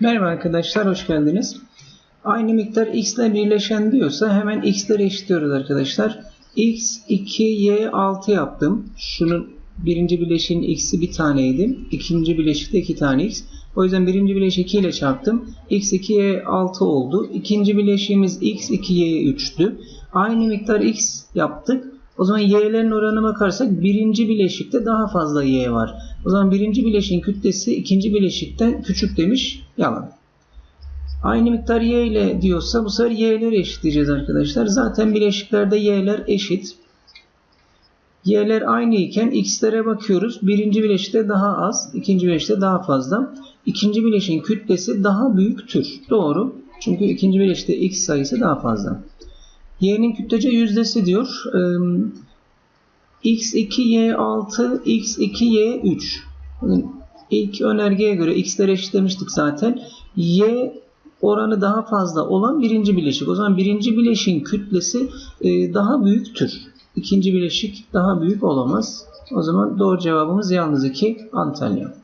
Merhaba arkadaşlar, hoş geldiniz. Aynı miktar x ile birleşen diyorsa hemen x'leri eşitliyoruz arkadaşlar. x 2, y 6 yaptım. Şunun birinci bileşiğin x'i bir taneydi. İkinci bileşikte 2 tane x. O yüzden birinci bileşik 2 ile çarptım. x 2, y 6 oldu. İkinci bileşiğimiz x 2, y 3'tü. Aynı miktar x yaptık. O zaman y'lerin oranına bakarsak birinci bileşikte daha fazla y var. O zaman birinci bileşiğin kütlesi ikinci bileşikten küçük demiş. Yalan. Aynı miktar y ile diyorsa bu sefer y'leri eşitleyeceğiz arkadaşlar. Zaten bileşiklerde y'ler eşit. Y'ler aynı iken x'lere bakıyoruz. Birinci bileşikte daha az, ikinci bileşikte daha fazla. İkinci bileşiğin kütlesi daha büyüktür. Doğru. Çünkü ikinci bileşikte x sayısı daha fazla. Y'nin kütlece yüzdesi diyor. Ee, x2, y6, x2, y3. İlk önergeye göre x'leri eşitlemiştik zaten. Y oranı daha fazla olan birinci bileşik. O zaman birinci bileşiğin kütlesi e, daha büyüktür. İkinci bileşik daha büyük olamaz. O zaman doğru cevabımız yalnız 2 Antalya.